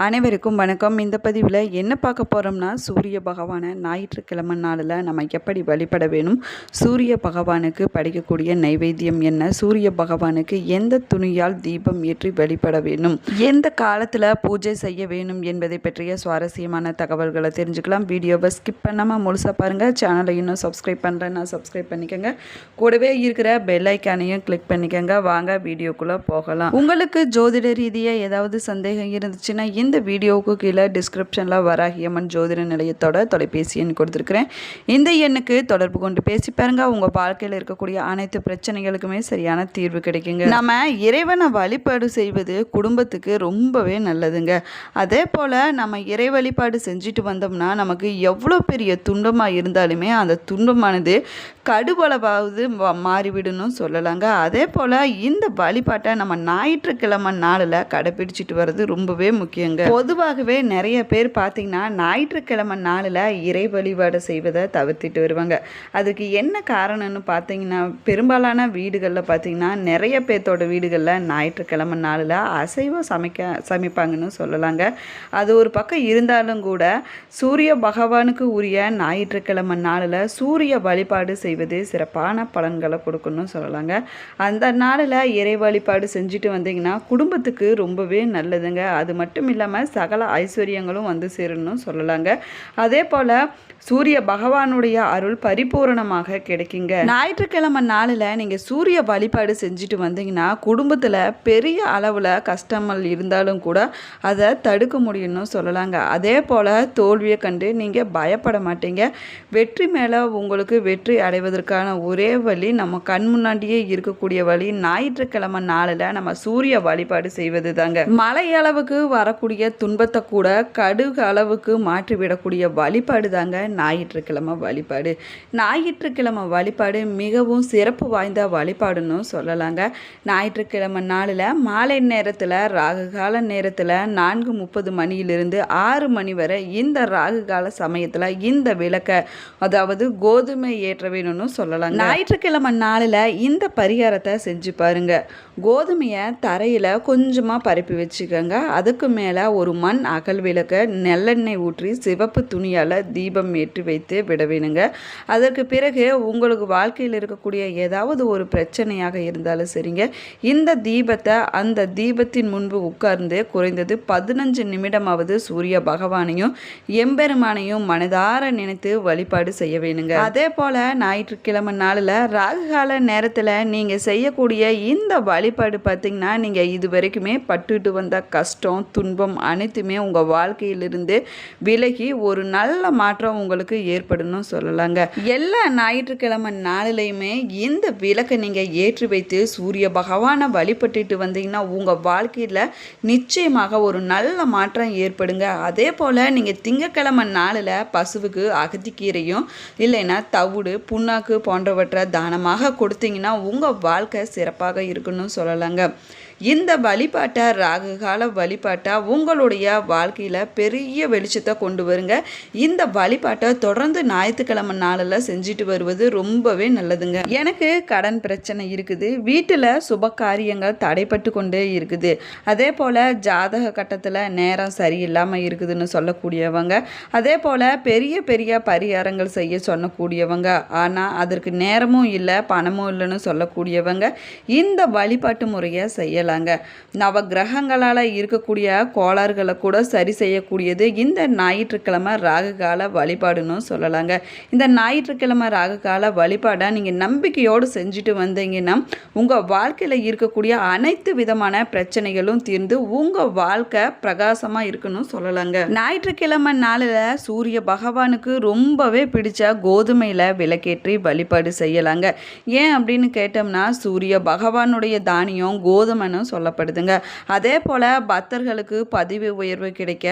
அனைவருக்கும் வணக்கம். இந்த பதிவில் என்ன பார்க்க போகிறோம்னா சூரிய பகவானை ஞாயிற்றுக்கிழமை நாளில் நம்ம எப்படி வழிபட வேணும் சூரிய பகவானுக்கு படைக்கக்கூடிய நைவேத்தியம் என்ன சூரிய பகவானுக்கு எந்த துணியால் தீபம் ஏற்றி வழிபட வேணும் எந்த காலத்தில் பூஜை செய்ய வேணும் என்பதை பற்றிய சுவாரஸ்யமான தகவல்களை தெரிஞ்சுக்கலாம். வீடியோவை ஸ்கிப் பண்ணாமல் முழுசாக பாருங்கள் சேனலை இன்னும் சப்ஸ்கிரைப் பண்ணுறேன்னா சப்ஸ்கிரைப் பண்ணிக்கோங்க. கூடவே இருக்கிற பெல் ஐக்கானையும் கிளிக் பண்ணிக்கோங்க. வாங்க வீடியோக்குள்ளே போகலாம். உங்களுக்கு ஜோதிட ரீதியாக ஏதாவது சந்தேகம் இருந்துச்சுன்னா இந்த வீடியோவுக்கு கீழே டிஸ்கிரிப்ஷனில் வராகியம்மன் ஜோதிட நிலையத்தோட தொலைபேசி எண் கொடுத்துருக்குறேன். இந்த எண்ணுக்கு தொடர்பு கொண்டு பேசி பாருங்க. உங்கள் வாழ்க்கையில் இருக்கக்கூடிய அனைத்து பிரச்சனைகளுக்குமே சரியான தீர்வு கிடைக்குங்க. நம்ம இறைவனை வழிபாடு செய்வது குடும்பத்துக்கு ரொம்பவே நல்லதுங்க. அதே போல் நம்ம இறை வழிபாடு செஞ்சுட்டு வந்தோம்னா நமக்கு எவ்வளோ பெரிய துன்பமாக இருந்தாலுமே அந்த துன்பமானது கடுபளவாவது வ- சொல்லலாங்க. அதே போல் இந்த வழிபாட்டை நம்ம ஞாயிற்றுக்கிழமை நாளில் கடைப்பிடிச்சிட்டு வர்றது ரொம்பவே முக்கியங்க. பொதுவாகவே நிறைய பேர் பார்த்தீங்கன்னா ஞாயிற்றுக்கிழமை நாளில் இறை வழிபாடு செய்வதை தவிர்த்துட்டு வருவாங்க. அதுக்கு என்ன காரணம்னு பார்த்தீங்கன்னா பெரும்பாலான வீடுகளில் பார்த்தீங்கன்னா நிறைய பேர்த்தோட வீடுகளில் ஞாயிற்றுக்கிழமை நாளில் அசைவம் சமைக்க சமைப்பாங்கன்னு சொல்லலாங்க. அது ஒரு பக்கம் இருந்தாலும் கூட சூரிய பகவானுக்கு உரிய ஞாயிற்றுக்கிழமை நாளில் சூரிய வழிபாடு செய்வது சிறப்பான பலன்களை கொடுக்கணும்னு சொல்லலாங்க. அந்த நாளில் இறை வழிபாடு செஞ்சுட்டு வந்தீங்கன்னா குடும்பத்துக்கு ரொம்பவே நல்லதுங்க. அது மட்டும் இல்லாமல் சகல ஐஸ்வர்யங்களும் வந்து சேரணும்னு சொல்லலாங்க. அதே போல் சூரிய பகவானுடைய அருள் பரிபூரணமாக கிடைக்குங்க. ஞாயிற்றுக்கிழமை நாளில் நீங்கள் சூரிய வழிபாடு செஞ்சுட்டு வந்தீங்கன்னா குடும்பத்தில் பெரிய அளவில் கஷ்டங்கள் இருந்தாலும் கூட அதை தடுக்க முடியும்னு சொல்லலாங்க. அதே போல் தோல்வியை கண்டு நீங்கள் பயப்பட மாட்டீங்க. வெற்றி மேலே உங்களுக்கு வெற்றி அடைவதற்கான ஒரே வழி நம்ம கண் முன்னாடியே இருக்கக்கூடிய வழி ஞாயிற்றுக்கிழமை நாளில் நம்ம சூரிய வழிபாடு செய்வது தாங்க மழை அளவுக்கு வரக்கூடிய துன்பத்தை கூட கடுகு அளவுக்கு மாற்றிவிடக்கூடிய வழிபாடு தாங்க ஞாயிற்றுக்கிழமை வழிபாடு. ஞாயிற்றுக்கிழமை வழிபாடு மிகவும் சிறப்பு வாய்ந்த வழிபாடுன்னு சொல்லலாங்க. ஞாயிற்றுக்கிழமை நாளில் மாலை நேரத்தில் ராகு கால நேரத்தில் நான்கு முப்பது மணியிலிருந்து ஆறு மணி வரை இந்த ராகு கால சமயத்தில் இந்த விளக்கை அதாவது கோதுமை ஏற்ற வேணும் வேணும்னு சொல்லலாம் ஞாயிற்றுக்கிழமை நாளில் இந்த பரிகாரத்தை செஞ்சு பாருங்க. கோதுமையை தரையில் கொஞ்சமாக பரப்பி வச்சுக்கோங்க. அதுக்கு மேலே ஒரு மண் அகல் விளக்க நெல்லெண்ணெய் ஊற்றி சிவப்பு துணியால் தீபம் ஏற்றி வைத்து விட வேணுங்க. அதற்கு பிறகு உங்களுக்கு வாழ்க்கையில் இருக்கக்கூடிய ஏதாவது ஒரு பிரச்சனையாக இருந்தாலும் சரிங்க. இந்த தீபத்தை அந்த தீபத்தின் முன்பு உட்கார்ந்து குறைந்தது பதினஞ்சு நிமிடமாவது சூரிய பகவானையும் எம்பெருமானையும் மனதார நினைத்து வழிபாடு செய்ய வேணுங்க. அதே போல் ஞாயிற்றுக்கிழமை நாளில் ராகுகால நேரத்தில் நீங்கள் செய்யக்கூடிய இந்த வழிபாடு பார்த்தீங்கன்னா நீங்கள் இது வரைக்குமே பட்டுட்டு வந்த கஷ்டம் துன்பம் அனைத்துமே உங்கள் வாழ்க்கையிலிருந்து விலகி ஒரு நல்ல மாற்றம் உங்களுக்கு ஏற்படணும் சொல்லலாங்க. எல்லா ஞாயிற்றுக்கிழமை நாளிலையுமே இந்த விளக்கை நீங்கள் ஏற்றி வைத்து சூரிய பகவானை வழிபட்டுட்டு வந்தீங்கன்னா உங்கள் வாழ்க்கையில் நிச்சயமாக ஒரு நல்ல மாற்றம் ஏற்படுங்க. அதே போல் நீங்கள் திங்கக்கிழமை நாளில் பசுவுக்கு அகத்திக்கீரையும் இல்லைன்னா தவிடு புண்ணாக்கு போன்றவற்றை தானமாக கொடுத்தீங்கன்னா உங்கள் வாழ்க்கை சிறப்பாக இருக்குன்னு சொல்லலாங்க. இந்த வழிபாட்டை ராகு கால வழிபாட்டை உங்களுடைய வாழ்க்கையில் பெரிய வெளிச்சத்தை கொண்டு வருங்க. இந்த வழிபாட்டை தொடர்ந்து ஞாயிற்றுக்கிழமை நாளில் செஞ்சுட்டு வருவது ரொம்பவே நல்லதுங்க. எனக்கு கடன் பிரச்சனை இருக்குது. வீட்டில் சுப காரியங்கள் தடைப்பட்டு கொண்டே இருக்குது. அதே போல் ஜாதக கட்டத்தில் நேரம் சரியில்லாமல் இருக்குதுன்னு சொல்லக்கூடியவங்க அதே போல் பெரிய பெரிய பரிகாரங்கள் செய்ய சொல்லக்கூடியவங்க ஆனால் அதற்கு நேரமும் இல்லை பணமும் இல்லைன்னு சொல்லக்கூடியவங்க இந்த வழிபாட்டு முறையை செய்யலாம். நவ கிரகங்களால் இருக்கக்கூடிய கோளாறுகளை கூட சரி செய்யக்கூடியது இந்த ஞாயிற்றுக்கிழமை ராகு கால வழிபாடுன்னு சொல்லலாங்க. இந்த ஞாயிற்றுக்கிழமை ராகு கால வழிபாடை நீங்கள் நம்பிக்கையோடு செஞ்சுட்டு வந்தீங்கன்னா உங்கள் வாழ்க்கையில் இருக்கக்கூடிய அனைத்து விதமான பிரச்சனைகளும் தீர்ந்து உங்கள் வாழ்க்கை பிரகாசமாக இருக்குன்னு சொல்லலாங்க. ஞாயிற்றுக்கிழமை நாளில் சூரிய பகவானுக்கு ரொம்பவே பிடிச்ச கோதுமையில் விளக்கேற்றி வழிபாடு செய்யலாங்க. ஏன் அப்படின்னு கேட்டோம்னா சூரிய பகவானுடைய தானியம் கோதுமை கோதுமைன்னு சொல்லப்படுதுங்க. அதே போல் பக்தர்களுக்கு பதிவு உயர்வு கிடைக்க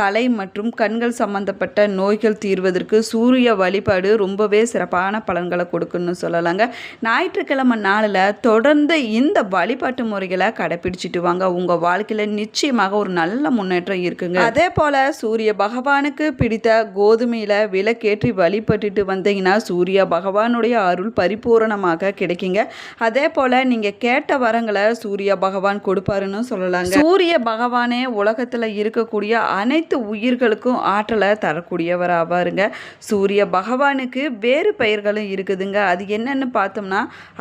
தலை மற்றும் கண்கள் சம்பந்தப்பட்ட நோய்கள் தீர்வதற்கு சூரிய வழிபாடு ரொம்பவே சிறப்பான பலன்களை கொடுக்குன்னு சொல்லலாங்க. ஞாயிற்றுக்கிழமை நாளில் தொடர்ந்து இந்த வழிபாட்டு முறைகளை கடைப்பிடிச்சிட்டு வாங்க. உங்கள் வாழ்க்கையில் நிச்சயமாக ஒரு நல்ல முன்னேற்றம் இருக்குங்க. அதே போல் சூரிய பகவானுக்கு பிடித்த கோதுமையில் விளக்கேற்றி வழிபட்டுட்டு வந்தீங்கன்னா சூரிய பகவானுடைய அருள் பரிபூரணமாக கிடைக்குங்க. அதே போல் நீங்கள் கேட்ட வரங்களை சூரிய பகவான் கொடுப்பாருன்னு சொல்லலாங்க. சூரிய பகவானே உலகத்தில் இருக்கக்கூடிய அனைத்து உயிர்களுக்கும் ஆற்றலை தரக்கூடியவர் ஆவாருங்க சூரிய பகவானுக்கு வேறு பெயர்களும் இருக்குதுங்க. அது என்னன்னு பார்த்தோம்னா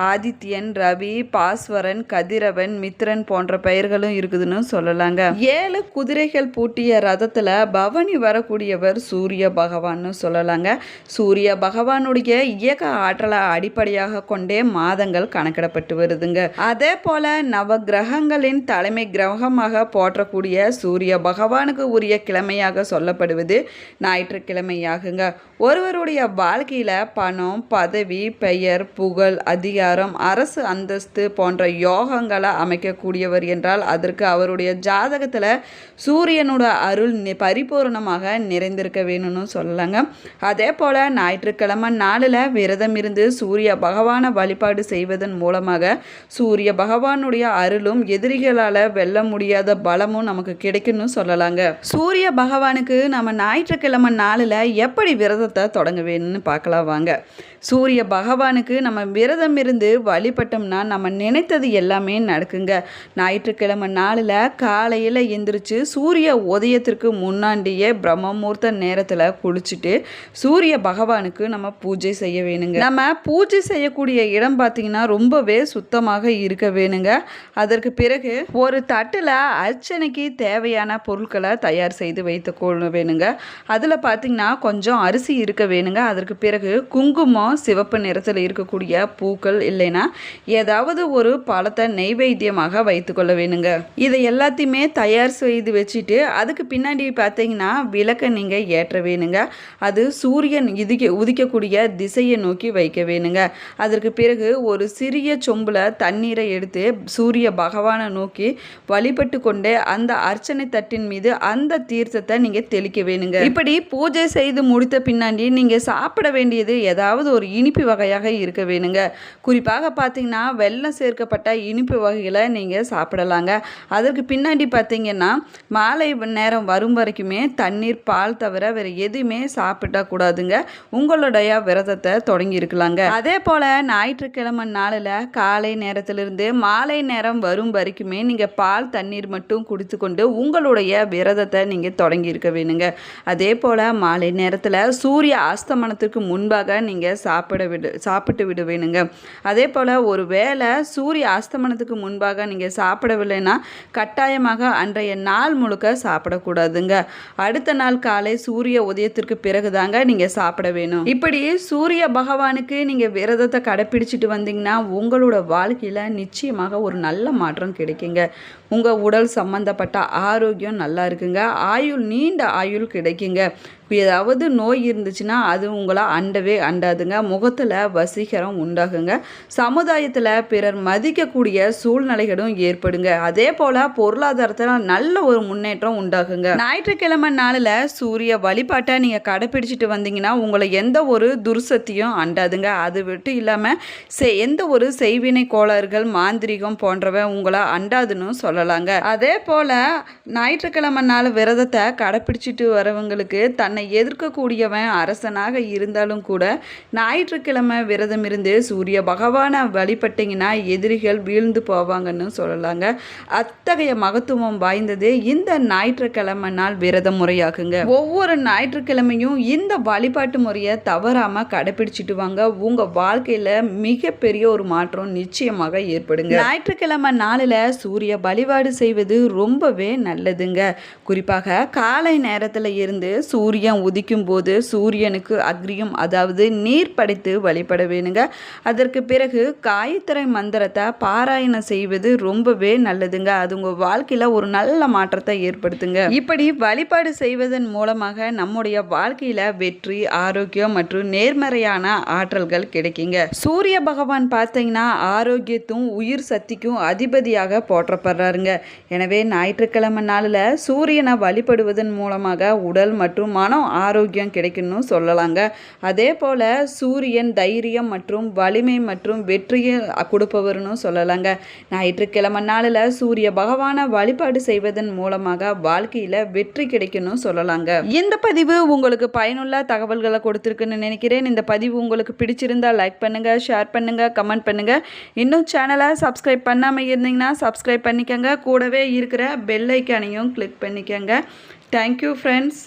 ஆதித்யன் ரவி பாஸ்வரன் கதிரவன் மித்ரன் போன்ற பெயர்களும் இருக்குதுன்னு சொல்லலாங்க. ஏழு குதிரைகள் பூட்டிய ரதத்துல பவனி வரக்கூடியவர் சூரிய பகவான்னு சொல்லலாங்க. சூரிய பகவானுடைய இயக்க ஆற்றலை அடிப்படையாக கொண்டே மாதங்கள் கணக்கிடப்பட்டு வருதுங்க. அதே போல நவ கிரகங்களின் தலைமை கிரகமாக போற்றக்கூடிய சூரிய பகவானுக்கு உரிய கிழமையாக சொல்லப்படுவது ஞாயிற்றுக்கிழமையாகுங்க. ஒருவருடைய வாழ்க்கையில் பணம் பதவி பெயர் புகழ் அதிகாரம் அரசு அந்தஸ்து போன்ற யோகங்களை அமைக்கக்கூடியவர் என்றால் அதற்கு அவருடைய ஜாதகத்தில் சூரியனோட அருள் பரிபூர்ணமாக பரிபூரணமாக நிறைந்திருக்க வேணும்னு சொல்லலாங்க. அதே போல் ஞாயிற்றுக்கிழமை நாளில் விரதம் இருந்து சூரிய பகவானை வழிபாடு செய்வதன் மூலமாக சூரிய பகவானுடைய அருளும் எதிரிகளால் வெல்ல முடியாத பலமும் நமக்கு கிடைக்கும்னு சொல்லலாங்க. சூரிய பகவானுக்கு நம்ம ஞாயிற்றுக்கிழமை நாளில் எப்படி விரதம் தொடங்க தொடங்குவேன்னு பார்க்கலாம் வாங்க. சூரிய பகவானுக்கு நம்ம விரதம் இருந்து வழிபட்டோம்னா நம்ம நினைத்தது எல்லாமே நடக்குங்க. ஞாயிற்றுக்கிழமை நாளில் காலையில் எந்திரிச்சு சூரிய உதயத்திற்கு முன்னாடியே பிரம்மமூர்த்த நேரத்தில் குளிச்சுட்டு சூரிய பகவானுக்கு நம்ம பூஜை செய்ய வேணுங்க. நம்ம பூஜை செய்யக்கூடிய இடம் பார்த்தீங்கன்னா ரொம்பவே சுத்தமாக இருக்க வேணுங்க. அதற்கு பிறகு ஒரு தட்டில் அர்ச்சனைக்கு தேவையான பொருட்களை தயார் செய்து வைத்துக்கொள்ள வேணுங்க. அதில் பார்த்தீங்கன்னா கொஞ்சம் அரிசி இருக்க வேணுங்க. அதற்கு பிறகு குங்குமம் சிவப்பு நிறத்தில் இருக்கக்கூடிய பூக்கள் இல்லைன்னா ஏதாவது ஒரு பழத்தை நெய்வேத்தியமாக வைத்துக்கொள்ள வேணுங்க. இதை எல்லாத்தையுமே தயார் செய்து வச்சுட்டு அதுக்கு பின்னாடி பார்த்தீங்கன்னா விளக்கை நீங்கள் ஏற்ற வேணுங்க. அது சூரியன் இதுக்க உதிக்கக்கூடிய திசையை நோக்கி வைக்க வேணுங்க. அதற்கு பிறகு ஒரு சிறிய சொம்பில் தண்ணீரை எடுத்து சூரிய பகவானை நோக்கி வழிபட்டு கொண்டே அந்த அர்ச்சனை தட்டின் மீது அந்த தீர்த்தத்தை நீங்கள் தெளிக்க வேணுங்க. இப்படி பூஜை செய்து முடித்த பின்னாடி நீங்கள் சாப்பிட வேண்டியது ஏதாவது ஒரு இனிப்பு வகையாக இருக்க வேணுங்க. குறிப்பாக பார்த்தீங்கன்னா வெள்ளம் சேர்க்கப்பட்ட இனிப்பு வகைகளை நீங்கள் சாப்பிடலாங்க. அதற்கு பின்னாடி பார்த்தீங்கன்னா மாலை நேரம் வரும் வரைக்குமே தண்ணீர் பால் தவிர வேறு எதுவுமே சாப்பிடக்கூடாதுங்க உங்களுடைய விரதத்தை தொடங்கி இருக்கலாங்க. அதே போல் ஞாயிற்றுக்கிழமை நாளில் காலை நேரத்திலிருந்து மாலை நேரம் வரும் வரைக்குமே நீங்கள் பால் தண்ணீர் மட்டும் குடித்து கொண்டு உங்களுடைய விரதத்தை நீங்கள் தொடங்கி இருக்க வேணுங்க. அதே போல் மாலை நேரத்தில் சூரிய அஸ்தமனத்திற்கு முன்பாக நீங்கள் சாப்பிட விடு சாப்பிட்டு விடுவேனுங்க. அதே போல் ஒரு வேளை சூரிய அஸ்தமனத்துக்கு முன்பாக நீங்கள் சாப்பிடவில்லைன்னா கட்டாயமாக அன்றைய நாள் முழுக்க சாப்பிடக்கூடாதுங்க. அடுத்த நாள் காலை சூரிய உதயத்திற்கு பிறகு தாங்க நீங்கள் சாப்பிட வேணும். இப்படி சூரிய பகவானுக்கு நீங்கள் விரதத்தை கடைப்பிடிச்சிட்டு வந்தீங்கன்னா உங்களோட வாழ்க்கையில் நிச்சயமாக ஒரு நல்ல மாற்றம் கிடைக்குங்க. உங்கள் உடல் சம்பந்தப்பட்ட ஆரோக்கியம் நல்லா இருக்குங்க. ஆயுள் நீண்ட ஆயுள் கிடைக்குங்க. ஏதாவது நோய் இருந்துச்சுன்னா அது உங்களை அண்டவே அண்டாதுங்க. முகத்தில் வசீகரம் உண்டாகுங்க. சமுதாயத்தில் பிறர் மதிக்கக்கூடிய சூழ்நிலைகளும் ஏற்படுங்க. அதே போல் பொருளாதாரத்தில் நல்ல ஒரு முன்னேற்றம் உண்டாகுங்க. ஞாயிற்றுக்கிழமை நாளில் சூரிய வழிபாட்டை நீங்கள் கடைப்பிடிச்சிட்டு வந்தீங்கன்னா உங்களை எந்த ஒரு துர்சக்தியும் அண்டாதுங்க. அது விட்டு இல்லாமல் செ எந்த ஒரு செய்வினை கோளாறுகள் மாந்திரிகம் போன்றவை உங்களை அண்டாதுன்னு சொல்லலாங்க. அதே போல் ஞாயிற்றுக்கிழமை நாள் விரதத்தை கடைப்பிடிச்சிட்டு வரவங்களுக்கு தன் தன்னை எதிர்க்கக்கூடியவன் அரசனாக இருந்தாலும் கூட ஞாயிற்றுக்கிழமை விரதம் இருந்து சூரிய பகவானை வழிபட்டீங்கன்னா எதிரிகள் வீழ்ந்து போவாங்கன்னு சொல்லலாங்க. அத்தகைய மகத்துவம் வாய்ந்தது இந்த ஞாயிற்றுக்கிழமை நாள் விரத முறையாகுங்க ஒவ்வொரு ஞாயிற்றுக்கிழமையும் இந்த வழிபாட்டு முறையை தவறாம கடைபிடிச்சிட்டு வாங்க. உங்க வாழ்க்கையில மிகப்பெரிய ஒரு மாற்றம் நிச்சயமாக ஏற்படுங்க. ஞாயிற்றுக்கிழமை நாளில் சூரிய வழிபாடு செய்வது ரொம்பவே நல்லதுங்க. குறிப்பாக காலை நேரத்தில் இருந்து சூரிய சூரியன் உதிக்கும் போது சூரியனுக்கு அக்ரியம் அதாவது நீர் படைத்து வழிபட வேணுங்க. அதற்கு பிறகு காயத்திரை மந்திரத்தை பாராயணம் செய்வது ரொம்பவே நல்லதுங்க. அது உங்கள் வாழ்க்கையில் ஒரு நல்ல மாற்றத்தை ஏற்படுத்துங்க. இப்படி வழிபாடு செய்வதன் மூலமாக நம்முடைய வாழ்க்கையில் வெற்றி ஆரோக்கியம் மற்றும் நேர்மறையான ஆற்றல்கள் கிடைக்குங்க. சூரிய பகவான் பார்த்தீங்கன்னா ஆரோக்கியத்தும் உயிர் சக்திக்கும் அதிபதியாக போற்றப்படுறாருங்க. எனவே ஞாயிற்றுக்கிழமை நாளில் சூரியனை வழிபடுவதன் மூலமாக உடல் மற்றும் மன மனம் ஆரோக்கியம் கிடைக்கணும்னு சொல்லலாங்க. அதே போல் சூரியன் தைரியம் மற்றும் வலிமை மற்றும் வெற்றியை கொடுப்பவர்னு சொல்லலாங்க. ஞாயிற்றுக்கிழமை நாளில் சூரிய பகவானை வழிபாடு செய்வதன் மூலமாக வாழ்க்கையில் வெற்றி கிடைக்கணும் சொல்லலாங்க. இந்த பதிவு உங்களுக்கு பயனுள்ள தகவல்களை கொடுத்துருக்குன்னு நினைக்கிறேன். இந்த பதிவு உங்களுக்கு பிடிச்சிருந்தா லைக் பண்ணுங்கள் ஷேர் பண்ணுங்கள் கமெண்ட் பண்ணுங்கள் இன்னும் சேனலை சப்ஸ்கிரைப் பண்ணாமல் இருந்தீங்கன்னா சப்ஸ்கிரைப் பண்ணிக்கோங்க. கூடவே இருக்கிற பெல் ஐக்கானையும் கிளிக் பண்ணிக்கோங்க. Thank you friends